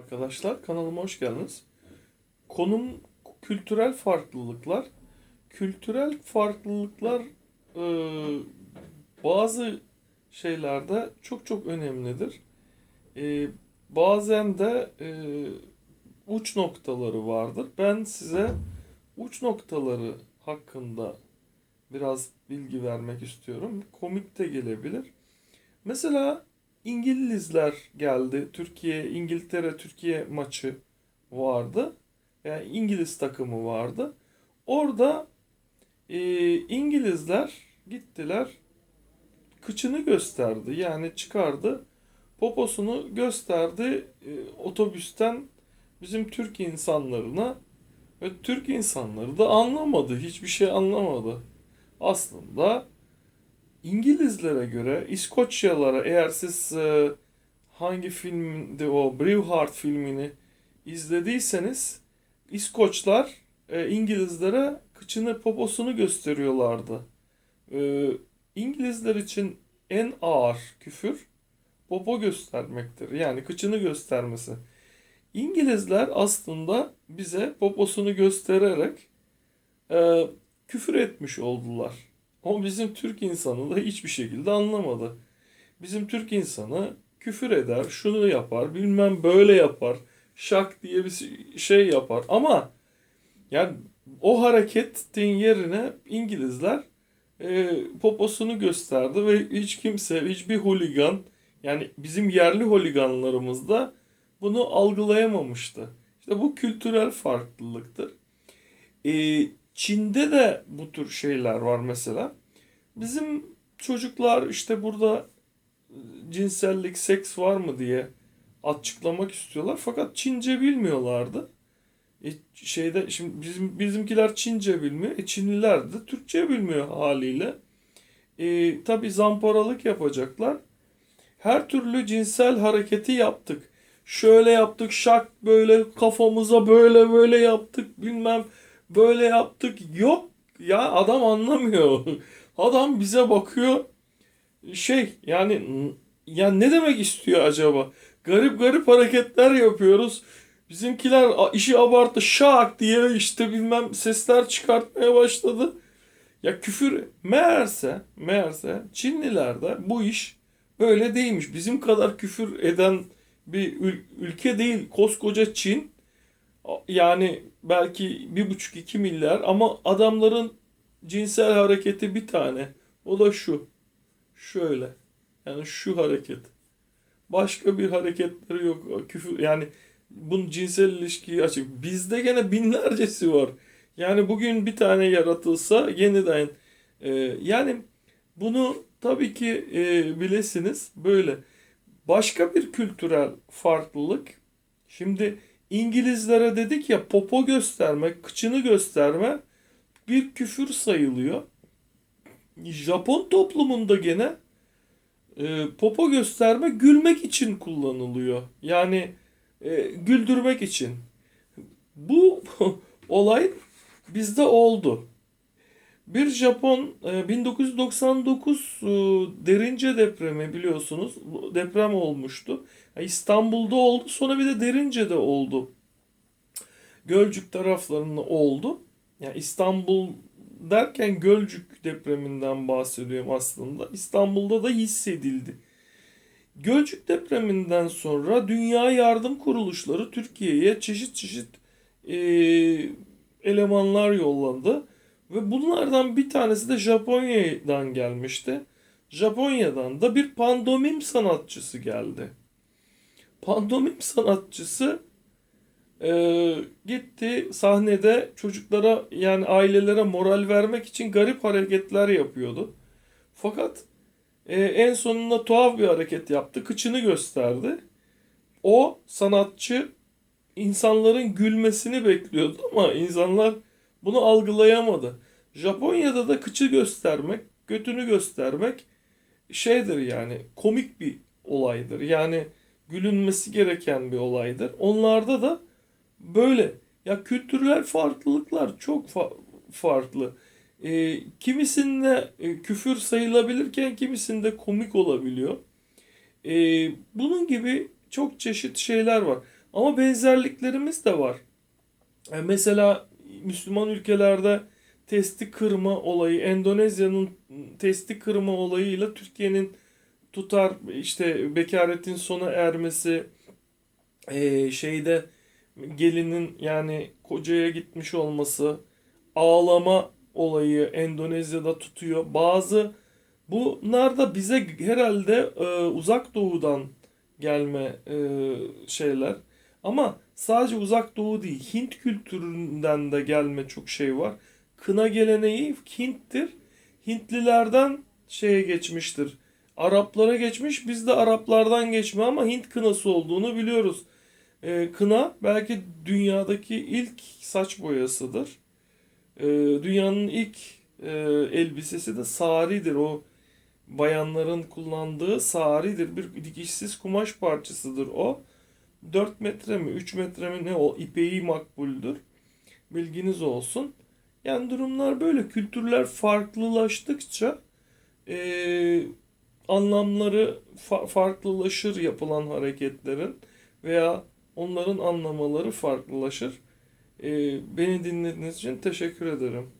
Arkadaşlar kanalıma hoş geldiniz. Konum kültürel farklılıklar. Kültürel farklılıklar e, bazı şeylerde çok çok önemlidir. E, bazen de e, uç noktaları vardır. Ben size uç noktaları hakkında biraz bilgi vermek istiyorum. Komik de gelebilir. Mesela İngilizler geldi. Türkiye, İngiltere, Türkiye maçı vardı. Yani İngiliz takımı vardı. Orada e, İngilizler gittiler. Kıçını gösterdi. Yani çıkardı. Poposunu gösterdi e, otobüsten bizim Türk insanlarına. Ve Türk insanları da anlamadı. Hiçbir şey anlamadı. Aslında İngilizlere göre İskoçyalara eğer siz e, hangi filmde o Braveheart filmini izlediyseniz İskoçlar e, İngilizlere kıçını poposunu gösteriyorlardı. E, İngilizler için en ağır küfür popo göstermektir. Yani kıçını göstermesi. İngilizler aslında bize poposunu göstererek e, küfür etmiş oldular. Ama bizim Türk insanı da hiçbir şekilde anlamadı. Bizim Türk insanı küfür eder, şunu yapar, bilmem böyle yapar, şak diye bir şey yapar. Ama yani o hareketin yerine İngilizler e, poposunu gösterdi ve hiç kimse, hiçbir holigan yani bizim yerli holiganlarımız da bunu algılayamamıştı. İşte bu kültürel farklılıktır. E, Çin'de de bu tür şeyler var mesela. Bizim çocuklar işte burada e, cinsellik, seks var mı diye açıklamak istiyorlar. Fakat Çince bilmiyorlardı. E, şeyde şimdi bizim bizimkiler Çince bilmiyor. E, Çinliler de Türkçe bilmiyor haliyle. E, tabii zamparalık yapacaklar. Her türlü cinsel hareketi yaptık. Şöyle yaptık, şak böyle kafamıza böyle böyle yaptık bilmem böyle yaptık. Yok ya adam anlamıyor. Adam bize bakıyor şey yani ya ne demek istiyor acaba? Garip garip hareketler yapıyoruz. Bizimkiler işi abarttı şak diye işte bilmem sesler çıkartmaya başladı. Ya küfür meğerse meğerse Çinlilerde bu iş öyle değilmiş. Bizim kadar küfür eden bir ülke değil. Koskoca Çin yani belki bir buçuk iki milyar ama adamların cinsel hareketi bir tane. O da şu. Şöyle. Yani şu hareket. Başka bir hareketleri yok. Küfür yani bunun cinsel ilişkiyi açık. Bizde gene binlercesi var. Yani bugün bir tane yaratılsa yeniden e, yani bunu tabii ki e, bilesiniz böyle. Başka bir kültürel farklılık. Şimdi İngilizlere dedik ya popo göstermek, kıçını gösterme bir küfür sayılıyor. Japon toplumunda gene e, popo gösterme gülmek için kullanılıyor. Yani e, güldürmek için. Bu olay bizde oldu. Bir Japon e, 1999 e, derince depremi biliyorsunuz deprem olmuştu. İstanbul'da oldu sonra bir de Derince'de oldu. Gölcük taraflarında oldu. Yani İstanbul derken Gölcük depreminden bahsediyorum aslında. İstanbul'da da hissedildi. Gölcük depreminden sonra dünya yardım kuruluşları Türkiye'ye çeşit çeşit e, elemanlar yolladı. Ve bunlardan bir tanesi de Japonya'dan gelmişti. Japonya'dan da bir pandomim sanatçısı geldi. Pandomim sanatçısı e, gitti sahnede çocuklara yani ailelere moral vermek için garip hareketler yapıyordu. Fakat e, en sonunda tuhaf bir hareket yaptı. Kıçını gösterdi. O sanatçı insanların gülmesini bekliyordu ama insanlar bunu algılayamadı. Japonya'da da kıçı göstermek, götünü göstermek şeydir yani komik bir olaydır. Yani gülünmesi gereken bir olaydır. Onlarda da böyle. Ya kültürel farklılıklar çok fa- farklı. E, kimisinde e, küfür sayılabilirken kimisinde komik olabiliyor. E, bunun gibi çok çeşit şeyler var. Ama benzerliklerimiz de var. E, mesela Müslüman ülkelerde testi kırma olayı, Endonezya'nın testi kırma olayıyla Türkiye'nin tutar işte bekaretin sona ermesi, e, şeyde gelinin yani kocaya gitmiş olması, ağlama olayı Endonezya'da tutuyor. Bazı bunlar da bize herhalde e, uzak doğudan gelme e, şeyler. Ama sadece uzak doğu değil, Hint kültüründen de gelme çok şey var. Kına geleneği Hint'tir. Hintlilerden şeye geçmiştir. Araplara geçmiş, biz de Araplardan geçme ama Hint kınası olduğunu biliyoruz. E, kına belki dünyadaki ilk saç boyasıdır. E, dünyanın ilk e, elbisesi de saridir. O bayanların kullandığı saridir. Bir dikişsiz kumaş parçasıdır o. 4 metre mi 3 metre mi ne o ipeği makbuldür. Bilginiz olsun. Yani durumlar böyle. Kültürler farklılaştıkça e, anlamları fa- farklılaşır yapılan hareketlerin veya onların anlamaları farklılaşır. E, beni dinlediğiniz için teşekkür ederim.